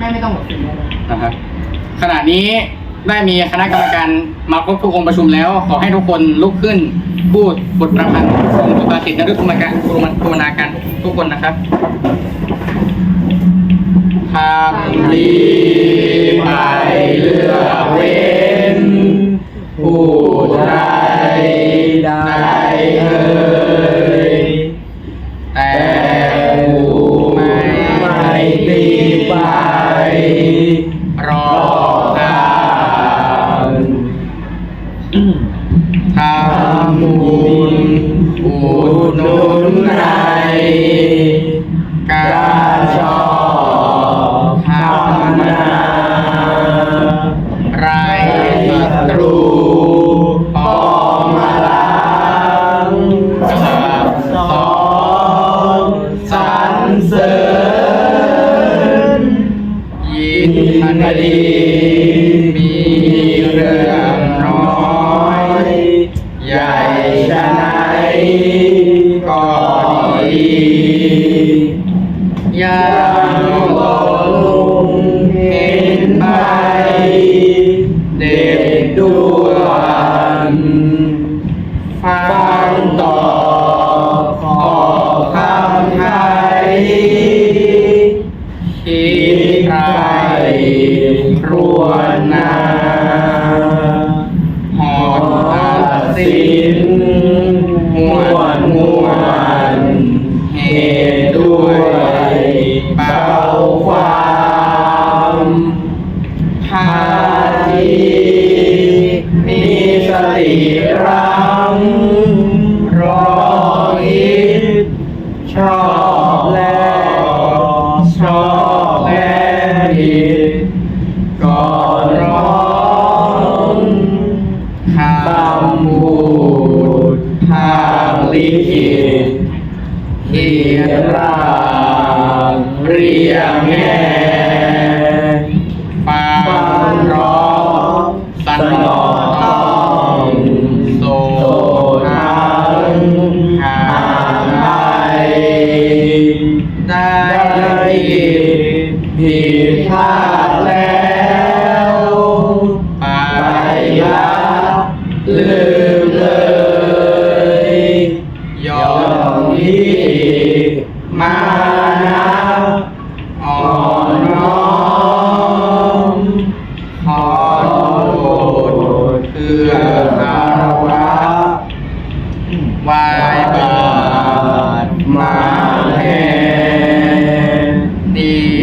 แม่ไม่ต้องหมดสินเลยนะครับขณะนี้ได้มีคณะกรรมการมาครบทุกองค์ประชุมแล้ว ขอให้ทุกคนลุกขึ้นพูดบทประพันธ์ทรงสุภาษิตนฤทุมการภาวนาการทุกคนนะครับทำดีไปเลือกเว้นผู้ใดไยินดี มีเรื่องน้อย ใหญ่ชะไหนก็ดีย่าหลงเห็นไป เด็ดด่วนฟังต่อขอคำไทยคิดใคร ครวญนาหอดสินมวนมวนเหตุด้วยเบาความพาทีมีสติรังรอคิดชอบแล้วชอบแล้วผิด ลิขิตเขียนร่างเรียงแง่ฟังร้องสนองโสทังหางไปได้ผิดพลาด ส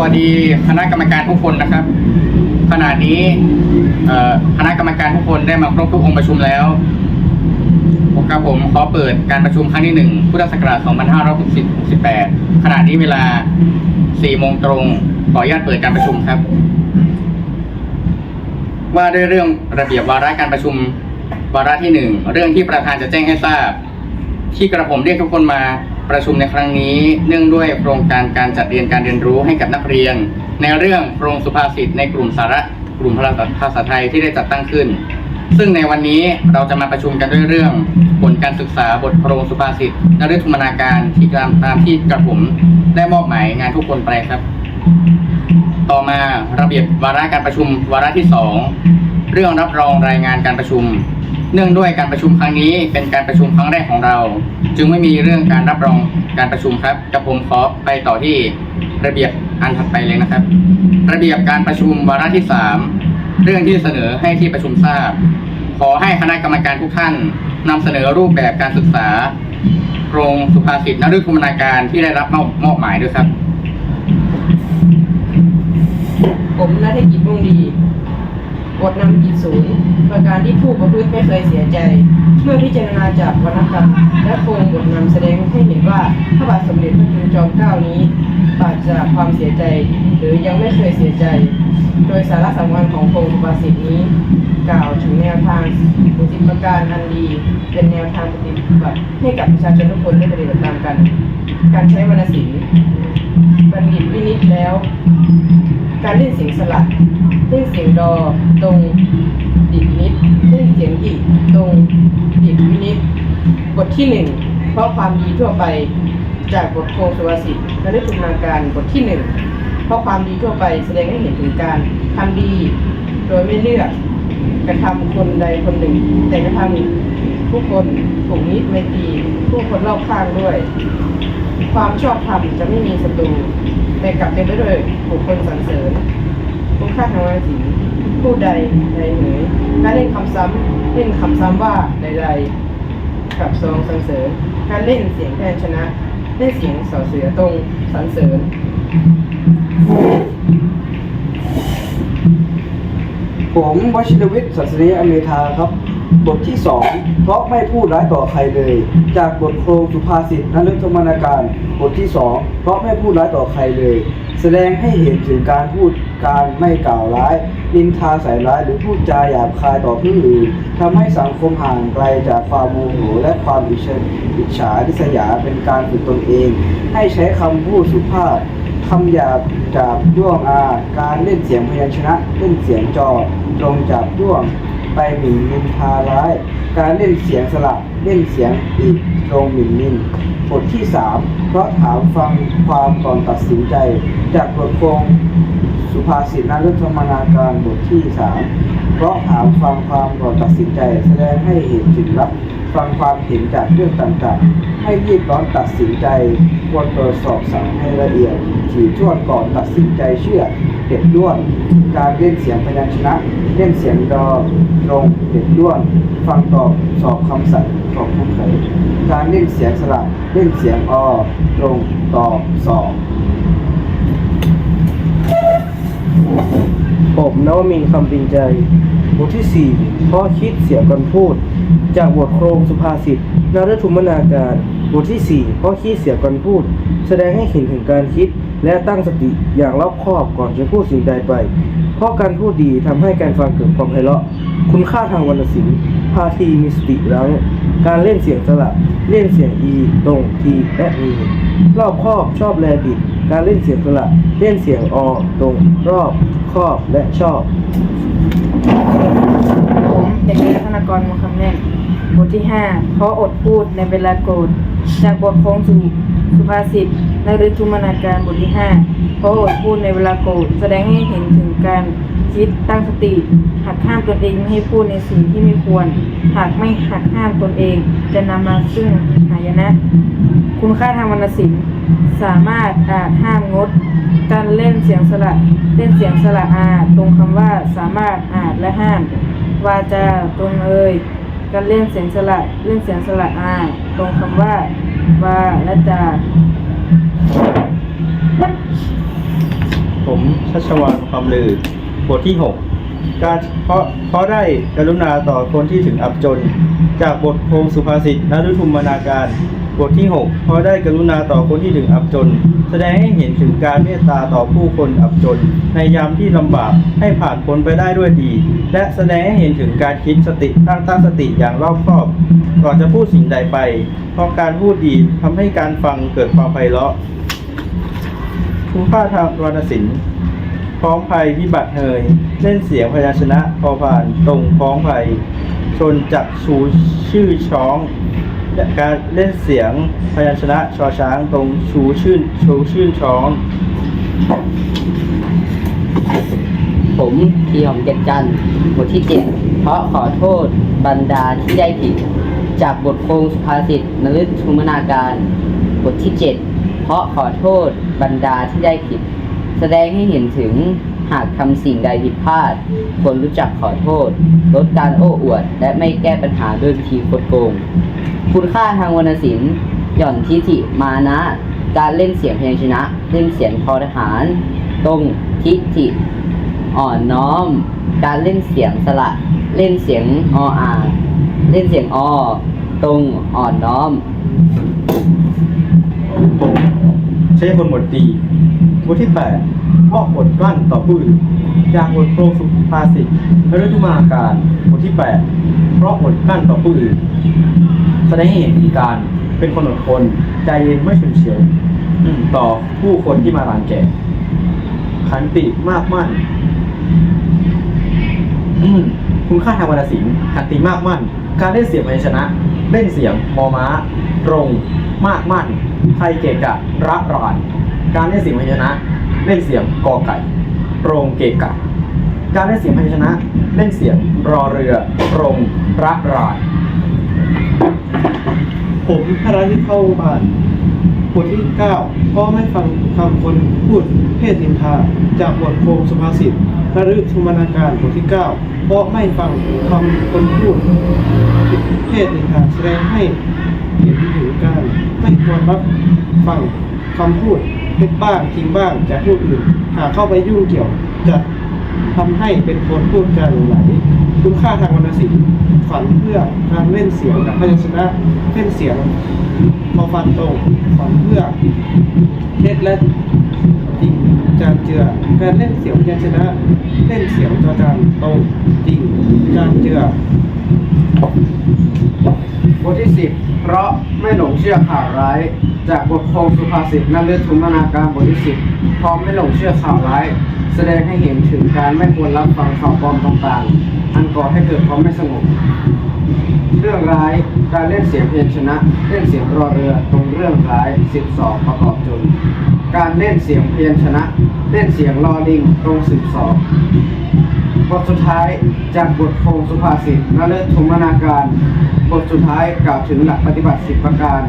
วัสดีคณะกรรมการทุกคนนะครับ ขณะนี้คณะกรรมการทุกคนได้มาครบทุกองค์ประชุมแล้ว ครับผมขอเปิดการประชุมครั้งที่หนึ่งพุทธศักราช2568ขณะนี้เวลา4โมงตรง ขออนุญาตเปิดการประชุมครับ ว่าด้วยเรื่องระเบียบวาระการประชุมวาระที่หนึ่งเรื่องที่ประธานจะแจ้งให้ทราบ ที่กระผมเรียกทุกคนมาประชุมในครั้งนี้ เนื่องด้วยโครงการการจัดเรียนการเรียนรู้ให้กับนักเรียน ในเรื่องโครงสุภาษิตในกลุ่มสาระกลุ่มภาษาไทยที่ได้จัดตั้งขึ้น ซึ่งในวันนี้เราจะมาประชุมกันด้วยเรื่อง การศึกษาบทโครงสุภาษิตนฤทุมนาการที่ตามตามที่กระผมได้มอบหมายงานทุกคนไปครับ ต่อมาระเบียบวาระการประชุมวาระที่สองเรื่องรับรองรายงานการประชุม เนื่องด้วยการประชุมครั้งนี้เป็นการประชุมครั้งแรกของเรา จึงไม่มีเรื่องการรับรองการประชุมครับกระผมขอไปต่อที่ระเบียบอันถัดไปเลยนะครับ ระเบียบการประชุมวาระที่สามเรื่องที่เสนอให้ที่ประชุมทราบ ขอให้คณะกรรมการทุกท่านนำเสนอรูปแบบการศึกษาโครงสุภาษิตนฤทุมนาการที่ได้รับมอบมอบหมายด้วยครับ ผมนัฐกิจมุ่งดี บทนำกิจศูนย์ประการที่ผู้ประพฤติไม่เคยเสียใจ เมื่อพิจารณาจากวรรณกรรมและโครงบทนำแสดงให้เห็นว่าพระบาทสมเด็จพระจุลจอมเกล้านี้ปราศจากความเสียใจ หรือยังไม่เคยเสียใจ โดยสาระสำคัญของโครงสุภาษิตนี้ กล่าวถึงแนวทางบุติประการอันดี เป็นแนวทางปฏิบัติให้กับประชาชนทุกคนได้ปฏิบัติตามกัน การใช้วรรณศิลป์บัณฑิตวินิจแล้ว การเล่นเสียงสลับเล่นเสียงดอตรงดิดนิจเล่นเสียงอีตรงดิดวินิจบทที่หนึ่งเพราะความดีทั่วไปจากบทโคสุวสิตและได้ทุนนาการบทที่หนึ่งเพราะความดีทั่วไปแสดงให้เห็นถึงการทำดี โดยไม่เลือกกระทำคนใดคนหนึ่ง แต่กระทำผู้คนผูกมิตรไมตรีผู้คนรอบข้างด้วย ความชอบธรรมจะไม่มีศัตรูแต่กลับเต็มไปด้วยบุคคลสรรเสริญคุณค่าทางวาสีผู้ใดใดเหยการเล่นคำซ้ำเล่นคำซ้ำว่าใดๆกับทรงสรรเสริญการเล่นเสียงแทนชนะเล่นเสียงส่อเสือตรงสรรเสริญผมวชิรวิทย์สัสนีอเมธาครับ บทที่สองเพราะไม่พูดร้ายต่อใครเลย จากบทโครงสุภาษิตนฤธรรมนาการ บทที่สองเพราะไม่พูดร้ายต่อใครเลย แสดงให้เห็นถึงการพูดการไม่กล่าวร้าย นินทาใส่ร้ายหรือพูดจาหยาบคายต่อผู้อื่นทำให้สังคมห่างไกลจากความโมโหและความอิจฉาอิจฉาริษยาเป็นการฝึกตนเอง ให้ใช้คำพูดสุภาพคำหยาบจากย่วงอา การเล่นเสียงพยัญชนะ เล่นเสียงจอตรงจากย่วง ไปหมิ่นนินทาร้าย การเล่นเสียงสละเล่นเสียงอีกตรงหมิ่นนินบทที่สามเพราะถามฟังความก่อนตัดสินใจ จากบทโคงสุภาษิตนฤธรรมนาการบทที่สามเพราะถามฟังความก่อนตัดสินใจ แสดงให้เห็นถึงรับ ฟังความเห็นจากเรื่องต่างๆ ให้รีบร้อนตัดสินใจ ควรตรวจสอบสั่งให้ละเอียดถี่ถ้วนก่อนตัดสินใจเชื่อเด็ดด้วน การเล่นเสียงพยัญชนะ เล่นเสียงดอตรงเด็ดด้วน ฟังตอบสอบคำสั่งสอบผู้เขยการเล่นเสียงสลับเล่นเสียงอตรงตอบสอบผมนวมินคำปินใจบทที่4เพราะคิดเสียก่อนพูด จากบทโครงสุภาษิตนารทุมนาการบทที่ 4 เพราะคิดเสียก่อนพูด แสดงให้เห็นถึงการคิดและตั้งสติอย่างรอบคอบก่อนจะพูดสิ่งใดไป เพราะการพูดดีทำให้การฟังเกิดความไพเราะ คุณค่าทางวรรณศิลป์พาทีมีสติรั้ง การเล่นเสียงสลับ เล่นเสียงอี ตรงทีและมีรอบครอบชอบแลดิด การเล่นเสียงสลับ เล่นเสียงอตรง รอบครอบและชอบ ผมเด็กหญิงธนกรมงคำแน่น บทที่5เพราะอดพูดในเวลาโกรธจากบทโค้งสุสุภาษิตนฤทุมนาการบทที่5เพราะอดพูดในเวลาโกรธแสดงให้เห็นถึงการคิดตั้งสติ หักห้ามตนเองไม่ให้พูดในสิ่งที่ไม่ควร หากไม่หักห้ามตนเอง จะนำมาซึ่งหายนะ คุณค่าทางวรรณศิลป์สามารถอาจห้ามงด การเล่นเสียงสระเล่นเสียงสระอาตรงคำว่าสามารถอาจและห้ามวาจาตรงเอ่ย การเล่นเสียงสระเล่นเสียงสระอาตรงคำว่า ว่าและจาผมชัชวานความลือบทที่หการเพราะเพราะได้กรุณาต่อคนที่ถึงอับจน จากบทโคงสุภาษิตนฤทุมนาการ บทที่ 6 เพราะได้กรุณาต่อคนที่ถึงอับจน แสดงให้เห็นถึงการเมตตาต่อผู้คนอับจน ในยามที่ลำบากให้ผ่านพ้นไปได้ด้วยดี และแสดงให้เห็นถึงการคิดสติตั้งตั้งสติอย่างรอบคอบก่อนจะพูดสิ่งใดไป เพราะการพูดดีทำให้การฟังเกิดความไพเราะคุณค่าทางวรรณศิลป์ พ้อมภัยพิบัติเฮยเล่นเสียงพยัญชนะพอผ่านตรงพ้อมภัยชนจักชูชื่อช้องและการเล่นเสียงพยัญชนะชอช้างตรงชูชื่นชูชื่นช้อง ผมทีหอมเจ็ดจันบทที่เจ็ดเพราะขอโทษบรรดาที่ได้ผิด จากบทโคงสุภาษิตนฤทุมนาการ บทที่เจ็ดเพราะขอโทษบรรดาที่ได้ผิด แสดงให้เห็นถึงหากทำสิ่งใดผิดพลาดควรรู้จักขอโทษ ลดการโอ้อวด และไม่แก้ปัญหาด้วยวิธีคดโกง คุณค่าทางวรรณศิลป์หย่อนทิฐิมานะ การเล่นเสียงเพยัญชนะ เล่นเสียงทอทหาร ตรงทิฐิอ่อนน้อม การเล่นเสียงสระ เล่นเสียงออาเล่นเสียงออตรงอ่อนน้อม ใช้คนบทดี บทที่8เพราะอดกลั้นต่อผู้อื่นจากบทโครสุภาษิตนฤทุมาการบทที่ 8 เพราะอดกลั้นต่อผู้อื่น แสดงให้เห็นถึงการเป็นคนอดทนใจเย็นไม่ฉุนเฉียวอืมต่อผู้คนที่มารังแกขันติมากมั่นคุณค่าทางวรรณศิลป์ขันติมากมั่น การเล่นเสียงพยัญชนะ เล่นเสียงมอม้า ตรง มากมั่น ไทยเกะกะระราน การเล่นเสียงพยัญชนะ เล่นเสียงกอไก่ตรงเกะกะ การเล่นเสียงพยัญชนะ เล่นเสียงรอเรือตรงระราน ผมพระราที่เข้าบ้านบทที่เก้าเพราะไม่ฟังคำคนพูดเพศนินทา จากบทโคมสุภาษิตระลึกทุมนาการบทที่เก้าเพราะไม่ฟังคำคนพูดเพศนินทาแสดงให้ ไม่ควรรับฟังคำพูดเท็จบ้างจริงบ้างจากผู้อื่นหากเข้าไปยุ่งเกี่ยวจะทำให้เป็นคนพูดจาหลงไหลคุณค่าทางวรรณศิลป์ฝันเพื่อการเล่นเสียงกับพยัญชนะเล่นเสียงพอฟันตรงฝันเพื่อเท็จและจริงจานเจือการเล่นเสียงพยัญชนะ เล่นเสียงจอจานตรงจริงจานเจือ บทที่สิบเพราะไม่หลงเชื่อข่าวร้าย จากบทโคมสุภาษิตนฤทุมนาการบทที่สิบเพราะไม่หลงเชื่อข่าวร้าย แสดงให้เห็นถึงการไม่ควรรับฟังข่าวปลอมต่างๆ อันก่อให้เกิดความไม่สงบ เรื่องร้ายการเล่นเสียงเพยัญชนะ เล่นเสียงรอเรือตรงเรื่องร้าย 12 ประกอบจน การเล่นเสียงเพยัญชนะ เล่นเสียงรอลิงตรง 12 บทสุดท้ายจากบทโคงสุภาษิตนฤทุมนาการ บทสุดท้ายกล่าวถึงหลักปฏิบัติ 10 ประการ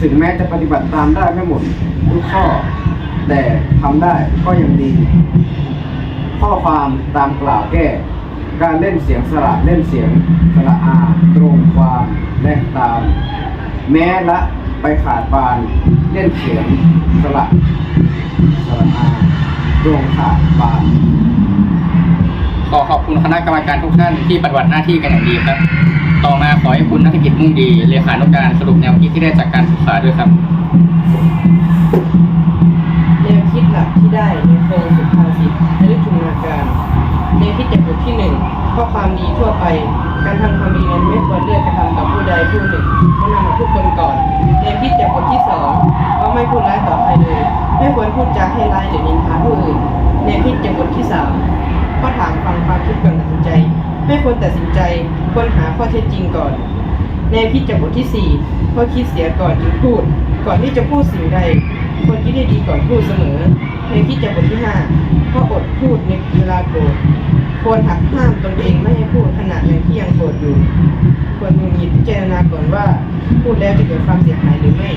ถึงแม้จะปฏิบัติตามได้ไม่หมดทุกข้อ แต่ทำได้ก็ยังดี ข้อความตามกล่าวแก้ การเล่นเสียงสระเล่นเสียงสระอาตรงความและตาม แม้ละไปขาดปานเล่นเสียงสระสระอาตรงขาดปาน ขอขอบคุณคณะกรรมการทุกท่านที่ปฏิบัติหน้าที่กันอย่างดีครับ ต่อมาขอให้คุณนักกิจมุ่งดีเลขานุการสรุปแนวคิดที่ได้จากการศึกษาด้วยครับ แนวคิดจากบทที่หนึ่งข้อความดีทั่วไป การทำความดีนั้นไม่ควรเลือกกระทำต่อผู้ใดผู้หนึ่งเพราะนำมาทุกคนก่อนแนวคิดจากบทที่สองเพราะไม่พูดร้ายต่อใครเลย ไม่ควรพูดจาให้ร้ายหรือนินทาผู้อื่นแนวคิดจากบทที่สามข้อถามฟังความคิดก่อนตัดสินใจ ไม่ควรตัดสินใจควรหาข้อเท็จจริงก่อนแนวคิดจากบทที่สี่เพราะคิดเสียก่อนจึงพูด ก่อนที่จะพูดสิ่งใดควรคิดให้ดีก่อนพูดเสมอแนวคิดจากบทที่ห้าเพราะอดพูดในเวลาโกรธ ควรหักห้ามตนเองไม่ให้พูดขณะยังที่ยังโกรธอยู่ ควรมีหยิบพิจารณาก่อนว่า พูดแล้วจะเกิดความเสียหายหรือไม่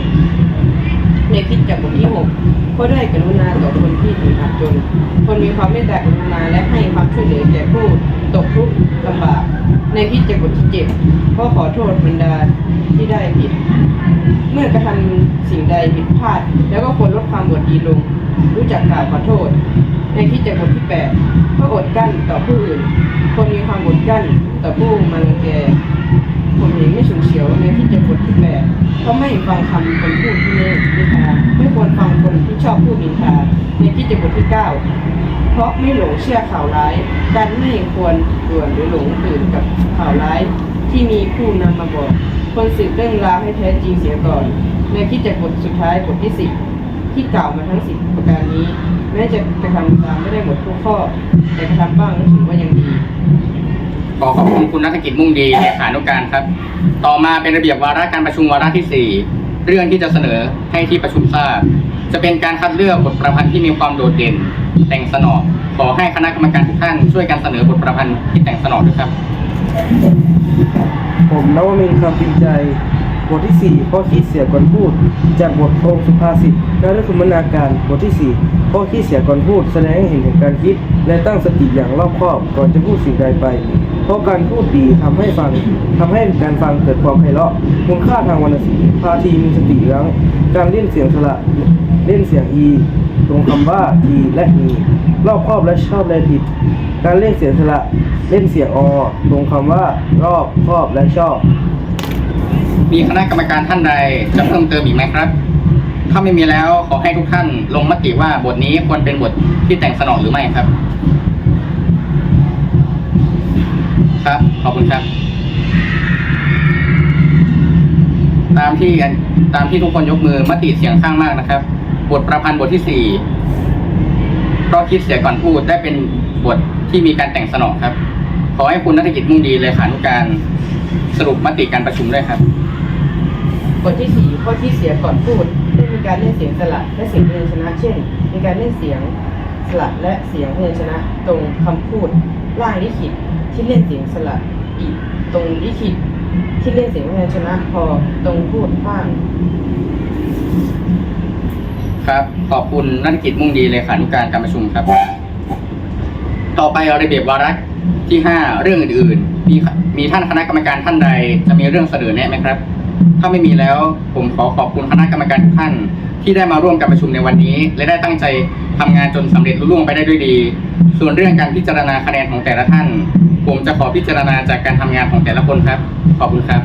แนวคิจากบทที่หกเพราได้กรุณาต่อคนที่ถึงอับจน คนมีความเมตตากรุณาและให้ความช่วยเหลือแก่ผู้ตกทุกข์ลำบาก ในคิดจากบทที่เจ็ดเพราขอโทษบรรดาที่ได้ผิด เมื่อกระทำสิ่งใดผิดพลาด แล้วก็ควรลดความบดดีลง รู้จักกล่าวขอโทษ ในคิดจากบทที่แปดเพราะอดกั้นต่อผู้อื่น คนมีความอดกั้นต่อผู้มารังแกผมเห็นไม่ฉุนเฉียวในที่จะบทที่แปดเพราะไม่ฟังคำคนพูดที่นี่นิทาไม่ควรฟังคนที่ชอบพูดนินทาในที่จะบทที่เก้าเพราะไม่หลงเชื่อข่าวร้ายการไม่ควรด่วนหรือหลงตื่นกับข่าวร้ายที่มีผู้นำมาบอกควรสืบเรื่องราวให้แท้จริงเสียก่อน ในที่จะบทสุดท้ายบทที่สิบที่กล่าวมาทั้งสิบประการนี้ แม้จะกระทำตามไม่ได้หมดทุกข้อ แต่กระทำบ้างก็ถือว่ายังดี ขอขอบคุณคุณนักกิจมุ่งดีเลขานุการครับ ต่อมาเป็นระเบียบวาระการประชุมวาระที่ 4 เรื่องที่จะเสนอให้ที่ประชุมทราบ จะเป็นการคัดเลือกบทประพันธ์ที่มีความโดดเด่น แต่งสนอขอให้คณะกรรมการทุกท่านช่วยกันเสนอบทประพันธ์ที่แต่งสนอด้วยครับ ผมนวมินทร์คำพิมพ์ใจ บทที่4ข้อคิดเสียก่อนพูด จากบทโคมสุภาษิตนฤทุมนาการบทที่4ข้อคิดเสียก่อนพูด แสดงให้เห็นถึงการคิด และตั้งสติอย่างรอบคอบก่อนจะพูดสิ่งใดไป เพราะการพูดดีทำให้ฟังทำให้การฟังเกิดความไพเราะคุณค่าทางวรรณศิลป์พาทีมีสติรั้งการเล่นเสียงสระเล่นเสียงอีตรงคำว่าทีและมีรอบครอบและชอบและผิด การเล่นเสียงสระเล่นเสียงอตรงคำว่ารอบครอบและชอบ มีคณะกรรมการท่านใดจะเพิ่มเติมอีกไหมครับ ถ้าไม่มีแล้วขอให้ทุกท่านลงมติว่าบทนี้ควรเป็นบทที่แต่งสนองหรือไม่ครับ ครับ ขอบคุณครับ ตามที่ตามที่ทุกคนยกมือมติเสียงข้างมากนะครับ บทประพันธ์บทที่สี่เพราะคิดเสียก่อนพูดได้เป็นบทที่มีการแต่งสนองครับ ขอให้คุณนัฐกิจมุ่งดีเลยขานุการสรุปมติการประชุมด้วยครับ บทที่สี่ข้อที่เสียก่อนพูดได้มีการเล่นเสียงสลับและเสียงพยัญชนะ เช่น มีการเล่นเสียงสลับและเสียงพยัญชนะ ตรงคำพูดล่างลิขิตที่เล่นเสียงสลับอีกตรงลิขิตที่เล่นเสียงพยัญชนะพอตรงพูดบ้างครับ ขอบคุณนักกิจมุ่งดีเลขานุการการประชุมครับ ต่อไประเบียบวาระที่ห้าเรื่องอื่นๆมีมีท่านคณะกรรมการท่านใดจะมีเรื่องเสนอแนะไหมครับ ถ้าไม่มีแล้ว ผมขอขอบคุณคณะกรรมการทุกท่าน ที่ได้มาร่วมการประชุมในวันนี้ และได้ตั้งใจทำงานจนสำเร็จลุล่วงไปได้ด้วยดี ส่วนเรื่องการพิจารณาคะแนนของแต่ละท่าน ผมจะขอพิจารณาจากการทำงานของแต่ละคนครับ ขอบคุณครับ